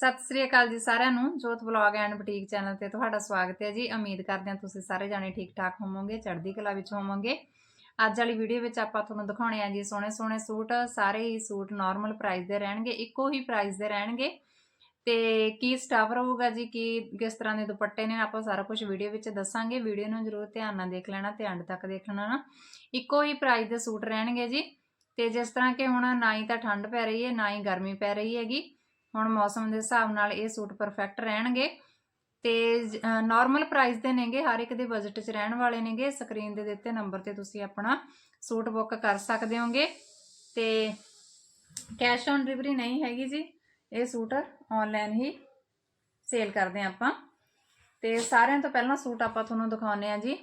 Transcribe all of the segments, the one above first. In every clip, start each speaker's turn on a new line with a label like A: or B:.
A: ਸਤਿ ਸ੍ਰੀ ਅਕਾਲ ਜੀ ਸਾਰਿਆਂ ਨੂੰ। ਜੋਤ ਵਲੌਗ ਐਂਡ ਬੁਟੀਕ ਚੈਨਲ ਤੇ ਤੁਹਾਡਾ ਸਵਾਗਤ ਹੈ ਜੀ। ਉਮੀਦ ਕਰਦੇ ਹਾਂ ਤੁਸੀਂ ਸਾਰੇ ਜਾਣੇ ਠੀਕ ਠਾਕ ਹੋਵੋਗੇ, ਚੜ੍ਹਦੀ ਕਲਾ ਵਿੱਚ ਹੋਵੋਗੇ। ਅੱਜ ਵਾਲੀ ਵੀਡੀਓ ਵਿੱਚ ਆਪਾਂ ਤੁਹਾਨੂੰ ਦਿਖਾਉਣੇ ਆ ਜੀ ਸੋਹਣੇ ਸੋਹਣੇ ਸੂਟ। ਸਾਰੇ ਹੀ ਸੂਟ ਨਾਰਮਲ ਪ੍ਰਾਈਸ ਦੇ ਰਹਿਣਗੇ, ਇੱਕੋ ਹੀ ਪ੍ਰਾਈਸ ਦੇ ਰਹਿਣਗੇ। ਤੇ ਕੀ ਸਟਾਫ ਰਹੂਗਾ ਜੀ, ਕੀ, ਕਿਸ ਤਰ੍ਹਾਂ ਦੇ ਦੁਪੱਟੇ ਨੇ, ਆਪਾਂ ਸਾਰਾ ਕੁਝ ਵੀਡੀਓ ਵਿੱਚ ਦੱਸਾਂਗੇ। ਵੀਡੀਓ ਨੂੰ ਜ਼ਰੂਰ ਧਿਆਨ ਨਾਲ ਦੇਖ ਲੈਣਾ ਤੇ ਅੰਤ ਤੱਕ ਦੇਖਣਾ ਨਾ। ਇੱਕੋ ਹੀ ਪ੍ਰਾਈਸ ਦੇ ਸੂਟ ਰਹਿਣਗੇ ਜੀ। ਤੇ ਜਿਸ ਤਰ੍ਹਾਂ ਕਿ ਹੁਣ ਨਾ ਹੀ ਤਾਂ ਠੰਡ ਪੈ ਰਹੀ ਹੈ, ਨਾ ਹੀ ਗਰਮੀ ਪੈ ਰਹੀ ਹੈਗੀ। ਹੁਣ ਮੌਸਮ ਦੇ ਹਿਸਾਬ ਨਾਲ ਇਹ ਸੂਟ ਪਰਫੈਕਟ ਰਹਿਣਗੇ। ਤੇ ਨਾਰਮਲ ਪ੍ਰਾਈਸ ਦੇ ਨੇਗੇ, ਹਰ ਇੱਕ ਦੇ ਬਜਟ 'ਚ ਰਹਿਣ ਵਾਲੇ ਨੇਗੇ। ਸਕਰੀਨ ਦੇ ਦਿੱਤੇ ਨੰਬਰ ਤੇ ਤੁਸੀਂ ਆਪਣਾ ਸੂਟ ਬੁੱਕ ਕਰ ਸਕਦੇ ਹੋਗੇ। ਤੇ ਕੈਸ਼ ਔਨ ਡਿਲੀਵਰੀ ਨਹੀਂ ਹੈਗੀ ਜੀ। ਇਹ ਸੂਟ ਆਨਲਾਈਨ ਹੀ ਸੇਲ ਕਰਦੇ ਹਾਂ ਆਪਾਂ। ਤੇ ਸਾਰਿਆਂ ਤੋਂ ਪਹਿਲਾਂ ਸੂਟ ਆਪਾਂ ਤੁਹਾਨੂੰ ਦਿਖਾਉਨੇ ਆ ਜੀ।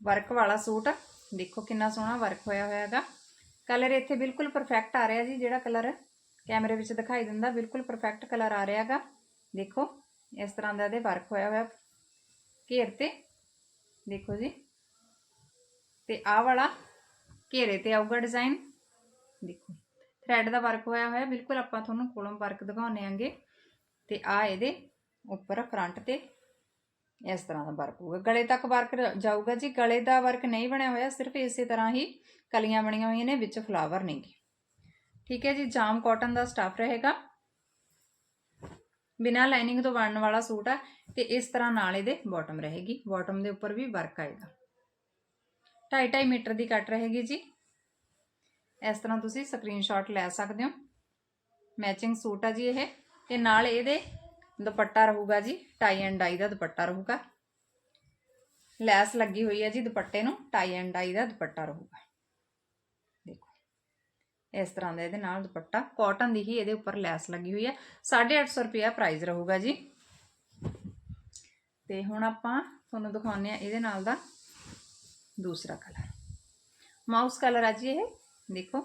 A: ਵਰਕ ਵਾਲਾ ਸੂਟ। ਦੇਖੋ ਕਿੰਨਾ ਸੋਹਣਾ ਵਰਕ ਹੋਇਆ ਹੋਇਆ ਹੈਗਾ। ਕਲਰ ਇੱਥੇ ਬਿਲਕੁਲ ਪਰਫੈਕਟ ਆ ਰਿਹਾ ਜੀ, ਜਿਹੜਾ ਕਲਰ ਕੈਮਰੇ ਵਿੱਚ ਦਿਖਾਈ ਦਿੰਦਾ, ਬਿਲਕੁਲ ਪਰਫੈਕਟ ਕਲਰ ਆ ਰਿਹਾ ਹੈਗਾ। ਦੇਖੋ, ਇਸ ਤਰ੍ਹਾਂ ਦਾ ਇਹਦੇ ਵਰਕ ਹੋਇਆ ਹੋਇਆ। ਘੇਰ ਤੇ, ਦੇਖੋ ਜੀ। ਤੇ ਆਹ ਵਾਲਾ ਘੇਰੇ ਤੇ ਆਊਗਾ ਡਿਜ਼ਾਈਨ ਦੇਖੋ ਥ੍ਰੈਡ ਦਾ ਵਰਕ ਹੋਇਆ ਹੋਇਆ, ਬਿਲਕੁਲ ਆਪਾਂ ਤੁਹਾਨੂੰ ਕੋਲਮ ਵਰਕ ਦਿਖਾਉਣੇ ਆਂਗੇ। ਤੇ ਆ ਇਹਦੇ ਉੱਪਰ ਫਰੰਟ ਤੇ ਇਸ ਤਰ੍ਹਾਂ ਦਾ ਵਰਕ ਹੋਊਗਾ। ਗਲੇ ਤੱਕ ਵਰਕ ਜਾਊਗਾ ਜੀ। ਗਲੇ ਦਾ ਵਰਕ ਨਹੀਂ ਬਣਿਆ ਹੋਇਆ, ਸਿਰਫ ਇਸੇ ਤਰ੍ਹਾਂ ਹੀ ਕਲੀਆਂ ਬਣੀਆਂ ਹੋਈਆਂ ਨੇ, ਵਿੱਚ ਫਲਾਵਰ ਨੇਗੇ ਠੀਕ ਹੈ ਜੀ, ਜਾਮ ਕਾਟਨ ਦਾ ਸਟਾਫ ਰਹੇਗਾ। ਬਿਨਾ ਲਾਈਨਿੰਗ ਤੋਂ ਬਣਨ ਵਾਲਾ ਸੂਟ ਆ ਤੇ ਇਸ ਤਰ੍ਹਾਂ ਨਾਲ ਇਹਦੇ ਬਾਟਮ ਰਹੇਗੀ। ਬਾਟਮ ਦੇ ਉੱਪਰ ਵੀ ਵਰਕ ਆਏਗਾ। 2.5 ਮੀਟਰ ਦੀ ਕੱਟ ਰਹੇਗੀ ਜੀ। ਇਸ ਤਰ੍ਹਾਂ ਤੁਸੀਂ ਸਕਰੀਨਸ਼ਾਟ ਲੈ ਸਕਦੇ ਹੋ। ਮੈਚਿੰਗ ਸੂਟ ਆ ਜੀ ਇਹ। ਤੇ ਨਾਲ ਇਹਦੇ ਦੁਪੱਟਾ ਰਹੂਗਾ ਜੀ ਟਾਈ ਐਂਡ ਡਾਈ ਦਾ ਦੁਪੱਟਾ ਰਹੂਗਾ। ਲੈਸ ਲੱਗੀ ਹੋਈ ਹੈ ਜੀ ਦੁਪੱਟੇ ਨੂੰ ਟਾਈ ਐਂਡ ਡਾਈ ਦਾ ਦੁਪੱਟਾ ਰਹੂਗਾ। ਦੇਖੋ, ਇਸ ਤਰ੍ਹਾਂ ਦਾ ਇਹਦੇ ਨਾਲ ਦੁਪੱਟਾ ਕਾਟਨ ਦੀ ਹੀ ਇਹਦੇ ਉੱਪਰ ਲੈਸ ਲੱਗੀ ਹੋਈ ਹੈ। 850 ਰੁਪਿਆ ਪ੍ਰਾਈਸ ਰਹੂਗਾ ਜੀ। ਤੇ ਹੁਣ ਆਪਾਂ ਤੁਹਾਨੂੰ ਦਿਖਾਉਂਦੇ ਆ ਇਹਦੇ ਨਾਲ ਦਾ ਦੂਸਰਾ ਕਲਰ ਮਾਊਸ ਕਲਰ ਆ ਜੀ ਇਹ। ਦੇਖੋ,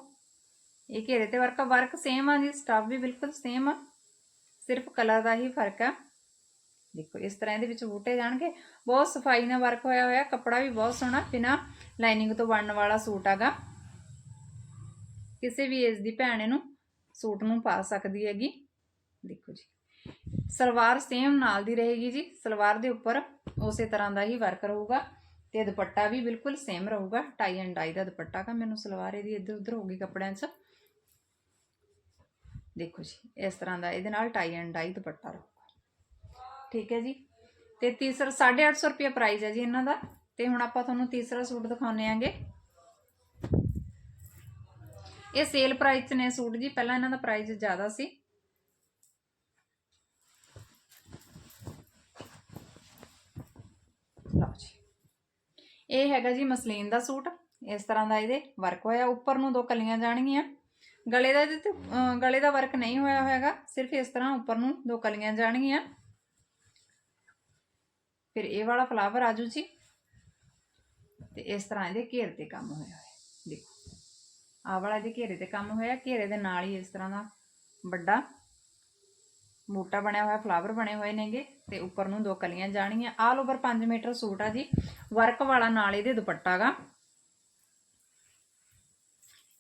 A: ਇਹ ਘੇਰੇ ਤੇ ਵਰਕ ਵਰਕ ਸੇਮ ਆ ਜੀ ਸਟਾਫ ਵੀ ਬਿਲਕੁਲ ਸੇਮ ਆ। ਸਿਰਫ ਕਲਰ ਦਾ ਹੀ ਫ਼ਰਕ ਆ। ਦੇਖੋ, ਇਸ ਤਰ੍ਹਾਂ ਇਹਦੇ ਵਿੱਚ ਬੂਟੇ ਜਾਣਗੇ। ਬਹੁਤ ਸਫ਼ਾਈ ਨਾਲ ਵਰਕ ਹੋਇਆ ਹੋਇਆ, ਕੱਪੜਾ ਵੀ ਬਹੁਤ ਸੋਹਣਾ, ਬਿਨਾ ਲਾਈਨਿੰਗ ਤੋਂ ਬਣਨ ਵਾਲਾ ਸੂਟ ਹੈਗਾ। ਕਿਸੇ ਵੀ ਏਜ ਦੀ ਭੈਣ ਇਹਨੂੰ ਸੂਟ ਨੂੰ ਪਾ ਸਕਦੀ ਹੈਗੀ। ਦੇਖੋ ਜੀ, ਸਲਵਾਰ ਸੇਮ ਨਾਲ ਦੀ ਰਹੇਗੀ ਜੀ। ਸਲਵਾਰ ਦੇ ਉੱਪਰ ਉਸੇ ਤਰ੍ਹਾਂ ਦਾ ਹੀ ਵਰਕ ਰਹੂਗਾ ਤੇ ਦੁਪੱਟਾ ਵੀ ਬਿਲਕੁਲ ਸੇਮ ਰਹੂਗਾ। ਟਾਈ ਐਂਡ ਡਾਈ ਦਾ ਦੁਪੱਟਾ ਕਾ ਮੈਨੂੰ ਸਲਵਾਰ ਇਹਦੀ ਇੱਧਰ ਉੱਧਰ ਹੋ ਗਈ ਕੱਪੜਿਆਂ 'ਚ। ਦੇਖੋ ਜੀ, ਇਸ ਤਰ੍ਹਾਂ ਦਾ ਇਹਦੇ ਨਾਲ ਟਾਈ ਐਂਡ ਡਾਈ ਦੁਪੱਟਾ ਰਹੂਗਾ ਠੀਕ ਹੈ ਜੀ? ਤੇ ਤੀਸਰਾ 850 ਰੁਪਏ ਪ੍ਰਾਈਸ ਹੈ ਜੀ ਇਹਨਾਂ ਦਾ। ਤੇ ਹੁਣ ਆਪਾਂ ਤੁਹਾਨੂੰ ਤੀਸਰਾ ਸੂਟ ਦਿਖਾਉਨੇ ਆਂਗੇ। ਇਹ ਸੇਲ ਪ੍ਰਾਈਸ 'ਚ ਨੇ ਸੂਟ ਜੀ, ਪਹਿਲਾਂ ਇਹਨਾਂ ਦਾ ਪ੍ਰਾਈਸ ਜ਼ਿਆਦਾ ਸੀ। ਲਓ ਜੀ। ਇਹ ਹੈਗਾ ਜੀ ਮਸਲੀਨ ਦਾ ਸੂਟ। ਇਸ ਤਰ੍ਹਾਂ ਦਾ ਇਹਦੇ ਵਰਕ ਹੋਇਆ। ਉੱਪਰ ਨੂੰ ਦੋ ਕਲੀਆਂ ਜਾਣਗੀਆਂ। ਗਲੇ ਦਾ ਇਹਦੇ ਤੇ ਗਲੇ ਦਾ ਵਰਕ ਨਹੀਂ ਹੋਇਆ ਹੋਇਆਗਾ, ਸਿਰਫ ਇਸ ਤਰ੍ਹਾਂ ਉੱਪਰ ਨੂੰ ਦੋ ਕਲੀਆਂ ਜਾਣਗੀਆਂ। ਫਿਰ ਇਹ ਵਾਲਾ ਫਲਾਵਰ ਆਜੂ ਜੀ। ਤੇ ਇਸ ਤਰ੍ਹਾਂ ਇਹਦੇ ਘੇਰ ਤੇ ਕੰਮ ਹੋਇਆ ਹੋਇਆ। ਦੇਖੋ, ਆਹ ਵਾਲਾ ਇਹਦੇ ਘੇਰੇ ਤੇ ਕੰਮ ਹੋਇਆ, ਘੇਰੇ ਦੇ ਨਾਲ ਹੀ ਇਸ ਤਰ੍ਹਾਂ ਦਾ ਵੱਡਾ ਬੂਟਾ ਬਣਿਆ ਹੋਇਆ ਫਲਾਵਰ ਬਣੇ ਹੋਏ ਨੇਗੇ। ਤੇ ਉੱਪਰ ਨੂੰ ਦੋ ਕਲੀਆਂ ਜਾਣਗੀਆਂ। ਆਲ ਓਵਰ 5 ਮੀਟਰ ਸੂਟ ਆ ਜੀ। ਵਰਕ ਵਾਲਾ ਨਾਲ ਇਹਦੇ ਦੁਪੱਟਾ ਗਾ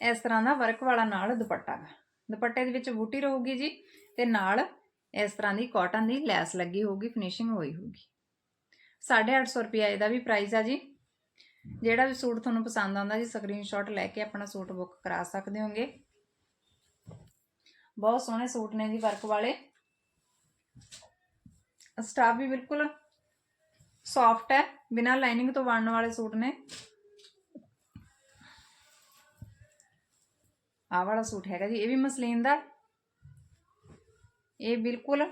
A: ਇਸ ਤਰ੍ਹਾਂ ਦਾ ਵਰਕ ਵਾਲਾ ਨਾਲ ਦੁਪੱਟਾ ਗਾ ਦੁਪੱਟੇ ਦੇ ਵਿੱਚ ਬੂਟੀ ਰਹੂਗੀ ਜੀ ਤੇ ਨਾਲ ਇਸ ਤਰ੍ਹਾਂ ਦੀ ਕਾਟਨ ਦੀ ਲੈਸ ਲੱਗੀ ਹੋਊਗੀ ਫਿਨਿਸ਼ਿੰਗ ਹੋਈ ਹੋਊਗੀ। 850 ਰੁਪਿਆ ਇਹਦਾ ਵੀ ਪ੍ਰਾਈਸ ਆ ਜੀ। ਜਿਹੜਾ ਵੀ ਸੂਟ ਤੁਹਾਨੂੰ ਪਸੰਦ ਆਉਂਦਾ ਜੀ ਸਕਰੀਨਸ਼ਾਟ ਲੈ ਕੇ ਆਪਣਾ ਸੂਟ ਬੁੱਕ ਕਰਾ ਸਕਦੇ ਹੋਗੇ। ਬਹੁਤ ਸੋਹਣੇ ਸੂਟ ਨੇ ਜੀ ਵਰਕ ਵਾਲੇ। ਸਟਾਫ ਵੀ ਬਿਲਕੁਲ ਸੌਫਟ ਹੈ, ਬਿਨਾਂ ਲਾਈਨਿੰਗ ਤੋਂ ਬਣਨ ਵਾਲੇ ਸੂਟ ਨੇ। ਆਹ ਵਾਲਾ ਸੂਟ ਹੈਗਾ ਜੀ, ਇਹ ਵੀ ਮਸਲੀਨ ਦਾ। ਇਹ ਬਿਲਕੁਲ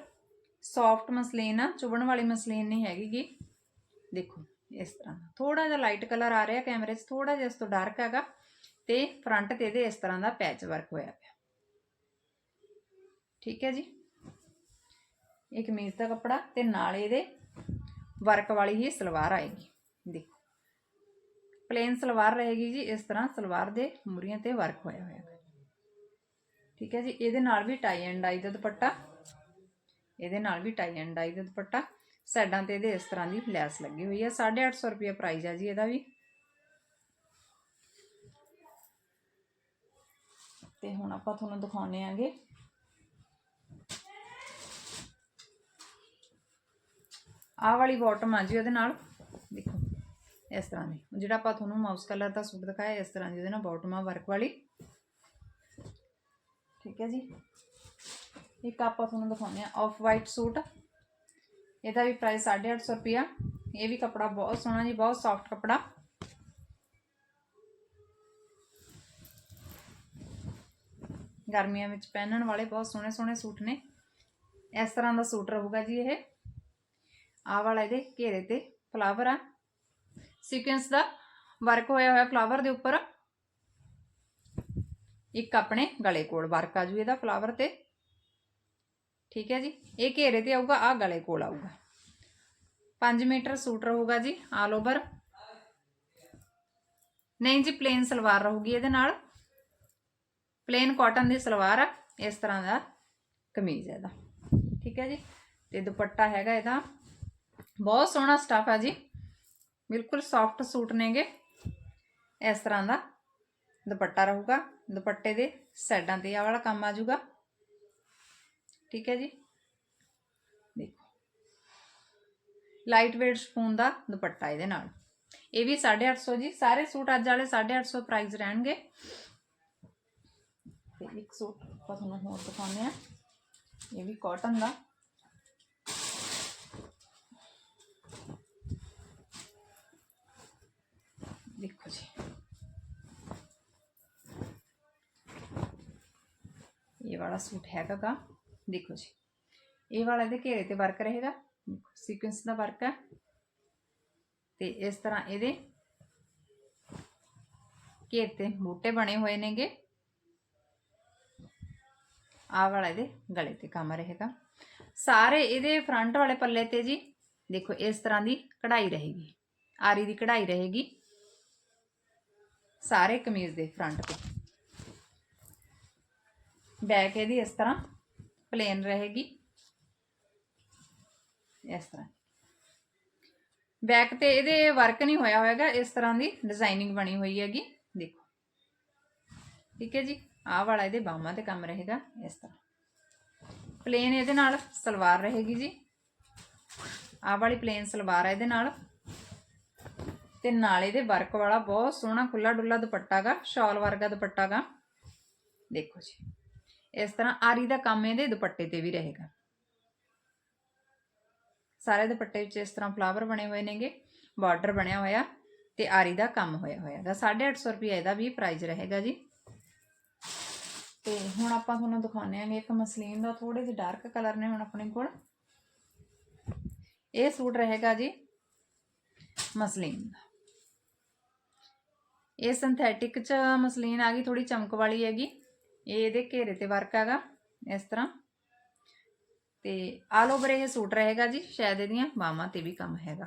A: ਸੌਫਟ ਮਸਲੀਨ ਆ, ਚੁਬਣ ਵਾਲੀ ਮਸਲੀਨ ਨਹੀਂ ਹੈਗੀ ਗੀ। ਦੇਖੋ, ਇਸ ਤਰ੍ਹਾਂ ਦਾ। ਥੋੜਾ ਜਿਹਾ ਲਾਈਟ ਕਲਰ ਆ ਰਿਹਾ ਕੈਮਰੇ 'ਚ ਥੋੜਾ ਜਿਹਾ ਇਸ ਤੋਂ ਡਾਰਕ ਹੈਗਾ ਤੇ ਫਰੰਟ ਤੇ ਇਹਦੇ ਇਸ ਤਰ੍ਹਾਂ ਦਾ ਪੈਚ ਵਰਕ ਹੋਇਆ ਪਿਆ। ਠੀਕ ਹੈ ਜੀ? ਇਹ ਕਮੀਜ਼ ਦਾ ਕੱਪੜਾ ਤੇ ਨਾਲ ਇਹਦੇ ਵਰਕ ਵਾਲੀ ਹੀ ਸਲਵਾਰ ਆਏਗੀ। ਦੇਖੋ ਪਲੇਨ ਸਲਵਾਰ ਰਹੇਗੀ ਜੀ, ਇਸ ਤਰ੍ਹਾਂ ਸਲਵਾਰ ਦੇ ਮੁਰੀਆਂ ਤੇ ਵਰਕ ਹੋਇਆ ਹੋਇਆ। ਹੈ ਠੀਕ ਹੈ ਜੀ, ਇਹਦੇ ਨਾਲ ਵੀ ਟਾਈ ਐਂਡ ਡਾਈ ਦਾ ਦੁਪੱਟਾ, ਇਹਦੇ ਨਾਲ ਵੀ ਟਾਈ ਐਂਡ ਡਾਈ ਦਾ ਦੁਪੱਟਾ ਸਾਈਡਾਂ ਤੇ ਇਹਦੇ ਇਸ ਤਰ੍ਹਾਂ ਦੀ ਲੈਸ ਲੱਗੀ ਹੋਈ ਹੈ 850 ਰੁਪਏ ਪ੍ਰਾਈਸ ਹੈ ਜੀ ਇਹਦਾ ਵੀ। ਤੇ ਹੁਣ ਆਪਾਂ ਤੁਹਾਨੂੰ ਦਿਖਾਉਣੇ ਆਂਗੇ। ਆਹ ਵਾਲੀ ਬਾਟਮ ਆ ਜੀ ਉਹਦੇ ਨਾਲ। ਦੇਖੋ, ਇਸ ਤਰ੍ਹਾਂ ਦੀ। ਜਿਹੜਾ ਆਪਾਂ ਤੁਹਾਨੂੰ ਮਾਊਸ ਕਲਰ ਦਾ ਸੂਟ ਦਿਖਾਇਆ, ਇਸ ਤਰ੍ਹਾਂ ਦੀ ਉਹਦੇ ਨਾਲ ਬਾਟਮ ਆ ਵਰਕ ਵਾਲੀ। ਠੀਕ ਹੈ ਜੀ ਇੱਕ ਆਪਾਂ ਤੁਹਾਨੂੰ ਦਿਖਾਉਂਦੇ ਆ ਆਫ ਵਾਈਟ ਸੂਟ ਇਹਦਾ ਵੀ ਪ੍ਰਾਈਸ 850 ਰੁਪਿਆ ਇਹ ਵੀ ਕਪੜਾ ਬਹੁਤ ਸੋਹਣਾ ਜੀ ਬਹੁਤ ਸੌਫਟ ਕਪੜਾ ਗਰਮੀਆਂ ਵਿੱਚ ਪਹਿਨਣ ਵਾਲੇ ਬਹੁਤ ਸੋਹਣੇ ਸੋਹਣੇ ਸੂਟ ਨੇ ਇਸ ਤਰ੍ਹਾਂ ਦਾ ਸੂਟ ਰਹੂਗਾ ਜੀ ਇਹ ਆਹ ਵਾਲਾ ਇਹਦੇ ਘੇਰੇ ਤੇ ਫਲਾਵਰ ਆ ਸੀਕੁਐਂਸ ਦਾ ਵਰਕ ਹੋਇਆ ਹੋਇਆ ਫਲਾਵਰ ਦੇ ਉੱਪਰ ਇੱਕ ਆਪਣੇ ਗਲੇ ਕੋਲ, ਵਰਕ ਆ ਜੂ ਇਹਦਾ ਫਲਾਵਰ ਤੇ। ਠੀਕ ਹੈ ਜੀ? ਇਹ ਘੇਰੇ ਤੇ ਆਊਗਾ ਆ ਗਲੇ ਕੋਲ ਆਊਗਾ। 5 ਮੀਟਰ ਸੂਟ ਰਹੂਗਾ ਜੀ ਆਲ ਓਵਰ ਨਹੀਂ ਜੀ ਪਲੇਨ ਸਲਵਾਰ ਰਹੂਗੀ ਇਹਦੇ ਨਾਲ। ਪਲੇਨ ਕਾਟਨ ਦੀ ਸਲਵਾਰ ਆ, ਇਸ ਤਰ੍ਹਾਂ ਦਾ ਕਮੀਜ਼ ਹੈ ਇਹਦਾ। ਠੀਕ ਹੈ ਜੀ? ਤੇ ਦੁਪੱਟਾ ਹੈਗਾ ਇਹਦਾ। ਬਹੁਤ ਸੋਹਣਾ ਸਟਫ ਹੈ ਜੀ। ਬਿਲਕੁਲ ਸੌਫਟ ਸੂਟ ਨੇਗੇ। ਇਸ ਤਰ੍ਹਾਂ ਦਾ ਦੁਪੱਟਾ ਰਹੂਗਾ ਦੁਪੱਟੇ ਦੇ ਸਾਈਡਾਂ ਤੇ ਆ ਵਾਲਾ ਕੰਮ ਆ ਜਾਊਗਾ ਠੀਕ ਹੈ ਜੀ ਦੇਖੋ ਲਾਈਟ weight ਸਪੂਨ ਦਾ ਦੁਪੱਟਾ ਇਹਦੇ ਨਾਲ ਇਹ ਵੀ 850 ਜੀ ਸਾਰੇ ਸੂਟ ਅੱਜ ਵਾਲੇ 850 ਪ੍ਰਾਈਸ ਰਹਿਣਗੇ ਤੇ ਇੱਕ ਸੂਟ ਆਪਾਂ ਤੁਹਾਨੂੰ ਹੋਰ ਦਿਖਾਉਂਦੇ ਆ ਇਹ ਵੀ ਕਾਟਨ ਦਾ ਦੇਖੋ ਜੀ ਇਹ ਵਾਲਾ ਸੂਟ ਹੈਗਾ ਦੇਖੋ ਜੀ। ਇਹ ਵਾਲਾ ਇਹਦੇ ਘੇਰੇ ਤੇ ਵਰਕ ਰਹੇਗਾ। ਸੀਕੁਐਂਸ ਦਾ ਵਰਕ ਹੈ। ਤੇ ਇਸ ਤਰ੍ਹਾਂ ਇਹਦੇ ਘੇਰ ਤੇ ਬੂਟੇ ਬਣੇ ਹੋਏ ਨੇਗੇ। ਆ ਵਾਲਾ ਇਹਦੇ ਗਲੇ ਤੇ ਕੰਮ ਰਹੇਗਾ। ਸਾਰੇ ਇਹਦੇ ਫਰੰਟ ਵਾਲੇ ਪੱਲੇ ਤੇ ਜੀ, ਦੇਖੋ, ਇਸ ਤਰ੍ਹਾਂ ਦੀ ਕਢਾਈ ਰਹੇਗੀ। ਆਰੀ ਦੀ ਕਢਾਈ ਰਹੇਗੀ। ਸਾਰੇ ਕਮੀਜ਼ ਦੇ ਫਰੰਟ ਤੇ। ਬੈਕ ਇਹਦੀ ਇਸ ਤਰ੍ਹਾਂ ਪਲੇਨ ਰਹੇਗੀ। ਇਸ ਤਰ੍ਹਾਂ। ਬੈਕ ਤੇ ਇਹਦੇ ਵਰਕ ਨਹੀਂ ਹੋਇਆ ਹੋਏਗਾ, ਇਸ ਤਰ੍ਹਾਂ ਦੀ ਡਿਜ਼ਾਈਨਿੰਗ ਬਣੀ ਹੋਈ ਹੈਗੀ। ਦੇਖੋ। ਠੀਕ ਹੈ ਜੀ? ਆਹ ਵਾਲਾ ਇਹਦੇ ਬਾਹਾਂ ਤੇ ਕੰਮ ਰਹੇਗਾ, ਇਸ ਤਰ੍ਹਾਂ। ਪਲੇਨ ਇਹਦੇ ਨਾਲ ਸਲਵਾਰ ਰਹੇਗੀ ਜੀ। ਆਹ ਵਾਲੀ ਪਲੇਨ ਸਲਵਾਰ ਹੈ ਇਹਦੇ ਨਾਲ। ਤੇ ਨਾਲ ਇਹਦੇ ਵਰਕ ਵਾਲਾ ਬਹੁਤ ਸੋਹਣਾ ਖੁੱਲਾ ਡੁੱਲਾ ਦੁਪੱਟਾ ਗਾ, ਸ਼ਾਲ ਵਰਗਾ ਦੁਪੱਟਾ ਗਾ। ਦੇਖੋ ਜੀ। ਇਸ ਤਰ੍ਹਾਂ ਆਰੀ ਦਾ ਕੰਮ ਇਹਦੇ ਦੁਪੱਟੇ ਤੇ ਵੀ ਰਹੇਗਾ। ਸਾਰੇ ਦੁਪੱਟੇ ਵਿੱਚ ਇਸ ਤਰ੍ਹਾਂ ਫਲਾਵਰ ਬਣੇ ਹੋਏ ਨੇਗੇ ਬਾਰਡਰ ਬਣਿਆ ਹੋਇਆ ਤੇ ਆਰੀ ਦਾ ਕੰਮ ਹੋਇਆ ਹੋਇਆ ਹੋਇਆਗਾ 850 ਰੁਪਏ ਇਹਦਾ ਵੀ ਪ੍ਰਾਈਸ ਰਹੇਗਾ ਜੀ। ਤੇ ਹੁਣ ਆਪਾਂ ਤੁਹਾਨੂੰ ਦਿਖਾਉਂਦੇ ਆਂਗੇ ਇੱਕ ਮਸਲੀਨ ਦਾ ਥੋੜੇ ਜਿਹੇ ਡਾਰਕ ਕਲਰ ਨੇ ਹੁਣ ਆਪਣੇ ਕੋਲ। ਇਹ ਸੂਟ ਰਹੇਗਾ ਜੀ ਮਸਲੀਨ ਦਾ। ਇਹ ਸਿੰਥੈਟਿਕ ਚ ਮਸਲੀਨ ਆ ਗਈ ਥੋੜੀ ਚਮਕ ਵਾਲੀ ਹੈਗੀ। ਇਹ ਇਹਦੇ ਘੇਰੇ ਤੇ ਵਰਕ ਹੈਗਾ, ਇਸ ਤਰ੍ਹਾਂ। ਤੇ ਆਲ ਓਵਰ ਇਹ ਸੂਟ ਰਹੇਗਾ ਜੀ, ਸ਼ਾਇਦ ਇਹਦੀਆਂ ਬਾਹਾਂ ਤੇ ਵੀ ਕੰਮ ਹੈਗਾ।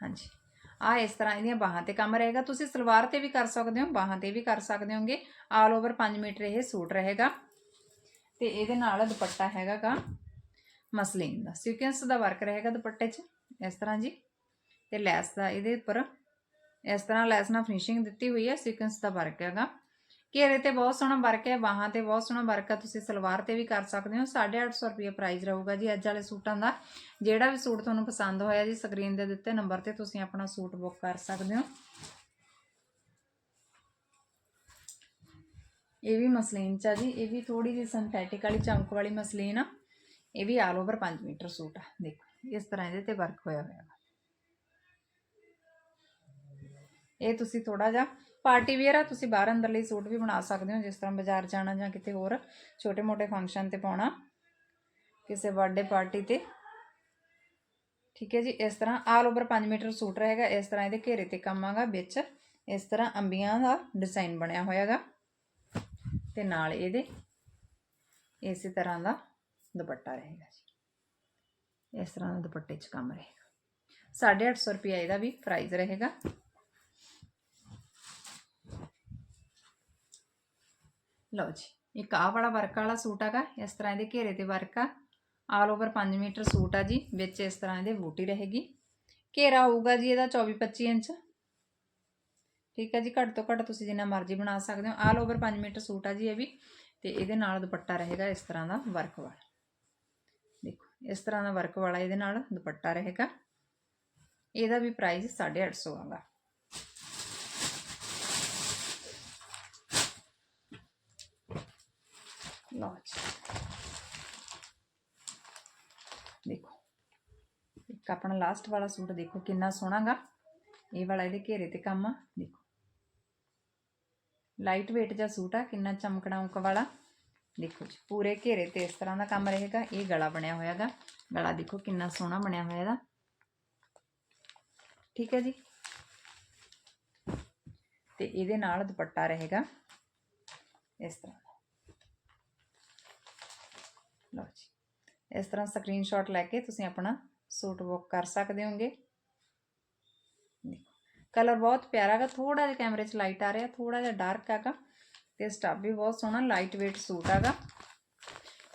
A: ਹਾਂਜੀ। ਆ ਇਸ ਤਰ੍ਹਾਂ ਇਹਦੀਆਂ ਬਾਹਾਂ ਤੇ ਕੰਮ ਰਹੇਗਾ। ਤੁਸੀਂ ਸਲਵਾਰ ਤੇ ਵੀ ਕਰ ਸਕਦੇ ਹੋ, ਬਾਹਾਂ ਤੇ ਵੀ ਕਰ ਸਕਦੇ ਹੋਗੇ। ਆਲ ਓਵਰ 5 ਮੀਟਰ ਇਹ ਸੂਟ ਰਹੇਗਾ। ਤੇ ਇਹਦੇ ਨਾਲ ਦੁਪੱਟਾ ਹੈਗਾਗਾ ਮਸਲੀਨ ਦਾ। ਸੀਕੁਐਂਸ ਦਾ ਵਰਕ ਰਹੇਗਾ ਦੁਪੱਟੇ 'ਚ, ਇਸ ਤਰ੍ਹਾਂ ਜੀ। ਤੇ ਲੈਸ ਦਾ ਇਹਦੇ ਉੱਪਰ, ਇਸ ਤਰ੍ਹਾਂ ਲੈਸ ਨਾਲ ਫਿਨਿਸ਼ਿੰਗ ਦਿੱਤੀ ਹੋਈ ਹੈ, ਸੀਕੁਐਂਸ ਦਾ ਵਰਕ ਹੈਗਾ। ਘੇਰੇ ਤੇ ਬਹੁਤ ਸੋਹਣਾ ਵਰਕ ਹੈ, ਬਾਹਾਂ ਤੇ ਬਹੁਤ ਸੋਹਣਾ ਵਰਕ ਹੈ ਤੁਸੀਂ ਸਲਵਾਰ ਤੇ ਵੀ ਕਰ ਸਕਦੇ ਹੋ 850 ਰੁਪਏ ਪ੍ਰਾਈਸ ਰਹੂਗਾ ਜੀ ਅੱਜ ਵਾਲੇ ਸੂਟਾਂ ਦਾ। ਜਿਹੜਾ ਵੀ ਸੂਟ ਤੁਹਾਨੂੰ ਪਸੰਦ ਹੋਇਆ ਜੀ ਸਕਰੀਨ ਦੇ ਦਿੱਤੇ ਨੰਬਰ ਤੇ ਤੁਸੀਂ ਆਪਣਾ ਸੂਟ ਬੁੱਕ ਕਰ ਸਕਦੇ ਹੋ। ਇਹ ਵੀ ਮਸਲੀਨ ਚ ਆ ਜੀ, ਇਹ ਵੀ ਥੋੜੀ ਜਿਹੀ ਸਿੰਥੈਟਿਕ ਵਾਲੀ ਚਮਕ ਵਾਲੀ ਮਸਲੀਨ ਆ। ਇਹ ਵੀ ਆਲ ਓਵਰ 5 ਮੀਟਰ ਸੂਟ ਆ, ਦੇਖੋ, ਇਸ ਤਰ੍ਹਾਂ ਇਹਦੇ ਤੇ ਵਰਕ ਹੋਇਆ ਹੋਇਆ ਇਹ ਤੁਸੀਂ ਥੋੜਾ ਜਿਹਾ ਪਾਰਟੀ ਵੇਅਰ ਆ, ਤੁਸੀਂ ਬਾਹਰ ਅੰਦਰ ਲਈ ਸੂਟ ਵੀ ਬਣਾ ਸਕਦੇ ਹੋ, ਜਿਸ ਤਰ੍ਹਾਂ ਬਾਜ਼ਾਰ ਜਾਣਾ ਜਾਂ ਕਿਤੇ ਹੋਰ, ਛੋਟੇ-ਮੋਟੇ ਫੰਕਸ਼ਨ ਤੇ ਪਾਉਣਾ, ਕਿਸੇ ਬਰਥਡੇ ਪਾਰਟੀ ਤੇ। ਠੀਕ ਹੈ ਜੀ, ਇਸ ਤਰ੍ਹਾਂ ਆਲ ਓਵਰ 5 ਮੀਟਰ ਸੂਟ ਰਹੇਗਾ, ਇਸ ਤਰ੍ਹਾਂ ਇਹਦੇ ਘੇਰੇ ਤੇ ਕੰਮ ਆਗਾ ਵਿੱਚ, ਇਸ ਤਰ੍ਹਾਂ ਅੰਬੀਆਂ ਦਾ ਡਿਜ਼ਾਈਨ ਬਣਿਆ ਹੋਇਆਗਾ ਤੇ ਨਾਲ ਇਹਦੇ ਇਸੇ ਤਰ੍ਹਾਂ ਦਾ ਦੁਪੱਟਾ ਰਹੇਗਾ ਜੀ। ਇਸ ਤਰ੍ਹਾਂ ਦਾ ਦੁਪੱਟੇ 'ਚ ਕੰਮ ਰਹੇਗਾ। 850 ਰੁਪਏ ਇਹਦਾ ਵੀ ਪ੍ਰਾਈਸ ਰਹੇਗਾ। ਲਓ ਜੀ, ਇੱਕ ਆਹ ਵਾਲਾ ਵਰਕ ਵਾਲਾ ਸੂਟ ਹੈਗਾ, ਇਸ ਤਰ੍ਹਾਂ ਇਹਦੇ ਘੇਰੇ ਤੇ ਵਰਕ ਆ। ਆਲ ਓਵਰ 5 ਮੀਟਰ ਸੂਟ ਆ ਜੀ, ਵਿੱਚ ਇਸ ਤਰ੍ਹਾਂ ਇਹਦੇ ਬੂਟੀ ਰਹੇਗੀ। ਘੇਰਾ ਹੋਊਗਾ ਜੀ ਇਹਦਾ 24 25 ਇੰਚ। ਠੀਕ ਹੈ ਜੀ, ਘੱਟ ਤੋਂ ਘੱਟ ਤੁਸੀਂ ਜਿੰਨਾ ਮਰਜ਼ੀ ਬਣਾ ਸਕਦੇ ਹੋ। ਆਲ ਓਵਰ 5 ਮੀਟਰ ਸੂਟ ਆ ਜੀ ਇਹ ਵੀ, ਤੇ ਇਹਦੇ ਨਾਲ ਦੁਪੱਟਾ ਰਹੇਗਾ ਇਸ ਤਰ੍ਹਾਂ ਦਾ ਵਰਕ ਵਾਲਾ। ਦੇਖੋ, ਇਸ ਤਰ੍ਹਾਂ ਦਾ ਵਰਕ ਵਾਲਾ ਇਹਦੇ ਨਾਲ ਦੁਪੱਟਾ ਰਹੇਗਾ। ਇਹਦਾ ਵੀ ਪ੍ਰਾਈਸ 850 ਆਗਾ ਲਓ ਜੀ ਦੇਖੋ, ਇੱਕ ਆਪਣਾ ਲਾਸਟ ਵਾਲਾ ਸੂਟ ਦੇਖੋ ਕਿੰਨਾ ਸੋਹਣਾਗਾ। ਇਹ ਵਾਲਾ ਇਹਦੇ ਘੇਰੇ ਤੇ ਕੰਮ ਆ, ਦੇਖੋ। ਲਾਈਟ weight ਜਿਹਾ ਸੂਟ ਆ, ਕਿੰਨਾ ਚਮਕਣਾ ਉਕ ਵਾਲਾ। ਦੇਖੋ ਜੀ, ਪੂਰੇ ਘੇਰੇ ਤੇ ਇਸ ਤਰ੍ਹਾਂ ਦਾ ਕੰਮ ਰਹੇਗਾ। ਇਹ ਗਲਾ ਬਣਿਆ ਹੋਇਆਗਾ। ਗਲਾ ਦੇਖੋ ਕਿੰਨਾ ਸੋਹਣਾ ਬਣਿਆ ਹੋਇਆ ਇਹਦਾ। ਠੀਕ ਹੈ ਜੀ। ਤੇ ਇਹਦੇ ਨਾਲ ਦੁਪੱਟਾ ਰਹੇਗਾ। ਇਸ ਤਰ੍ਹਾਂ। ਲਓ ਜੀ। ਇਸ ਤਰ੍ਹਾਂ ਸਕਰੀਨਸ਼ਾਟ ਲੈ ਕੇ ਤੁਸੀਂ ਆਪਣਾ ਸੂਟ ਬੁੱਕ ਕਰ ਸਕਦੇ ਹੋਗੇ। ਦੇਖੋ ਕਲਰ ਬਹੁਤ ਪਿਆਰਾ ਹੈਗਾ ਥੋੜਾ ਜਿਹਾ ਕੈਮਰੇ 'ਚ ਲਾਈਟ ਆ ਰਿਹਾ ਥੋੜਾ ਜਿਹਾ ਡਾਰਕ ਹੈਗਾ ਤੇ ਸਟੱਫ ਵੀ ਬਹੁਤ ਸੋਹਣਾ ਲਾਈਟ weight ਸੂਟ ਹੈਗਾ।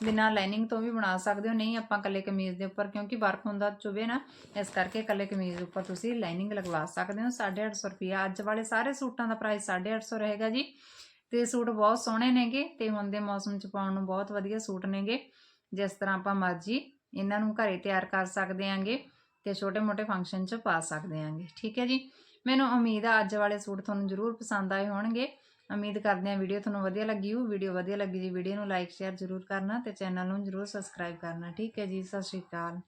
A: ਬਿਨਾਂ ਲਾਈਨਿੰਗ ਤੋਂ ਵੀ ਬਣਾ ਸਕਦੇ ਹੋ, ਨਹੀਂ ਆਪਾਂ ਕੱਲੇ ਕਮੀਜ਼ ਦੇ ਉੱਪਰ, ਕਿਉਂਕਿ ਵਰਕ ਹੁੰਦਾ ਚੁਵੇ ਨਾ, ਇਸ ਕਰਕੇ ਕੱਲੇ ਕਮੀਜ਼ ਉੱਪਰ ਤੁਸੀਂ ਲਾਈਨਿੰਗ ਲਗਵਾ ਸਕਦੇ ਹੋ। 850 ਰੁਪਿਆ ਅੱਜ ਵਾਲੇ ਸਾਰੇ ਸੂਟਾਂ ਦਾ ਪ੍ਰਾਈਸ 850 ਰਹੇਗਾ ਜੀ। ਤੇ ਸੂਟ ਬਹੁਤ ਸੋਹਣੇ ਨੇਗੇ ਤੇ ਹੁਣ ਦੇ ਮੌਸਮ 'ਚ ਪਾਉਣ ਨੂੰ ਬਹੁਤ ਵਧੀਆ ਸੂਟ ਨੇਗੇ। ਜਿਸ ਤਰ੍ਹਾਂ ਆਪਾਂ ਮਰਜ਼ੀ ਇਹਨਾਂ ਨੂੰ ਘਰੇ ਤਿਆਰ ਕਰ ਸਕਦੇ ਆਂਗੇ ਤੇ ਛੋਟੇ-ਮੋਟੇ ਫੰਕਸ਼ਨ 'ਚ ਪਾ ਸਕਦੇ ਆਂਗੇ, ਠੀਕ ਹੈ ਜੀ? ਮੈਨੂੰ ਉਮੀਦ ਆ ਅੱਜ ਵਾਲੇ ਸੂਟ ਤੁਹਾਨੂੰ ਜ਼ਰੂਰ ਪਸੰਦ ਆਏ ਹੋਣਗੇ। ਉਮੀਦ ਕਰਦੇ ਹਾਂ ਵੀਡੀਓ ਤੁਹਾਨੂੰ ਵਧੀਆ ਲੱਗੀ ਹੋ ਵੀਡੀਓ ਵਧੀਆ ਲੱਗੀ ਜੀ ਵੀਡੀਓ ਨੂੰ ਲਾਈਕ ਸ਼ੇਅਰ ਜ਼ਰੂਰ ਕਰਨਾ ਤੇ ਚੈਨਲ ਨੂੰ ਜ਼ਰੂਰ ਸਬਸਕ੍ਰਾਈਬ ਕਰਨਾ, ਠੀਕ ਹੈ ਜੀ? ਸਤਿ ਸ਼੍ਰੀ ਅਕਾਲ।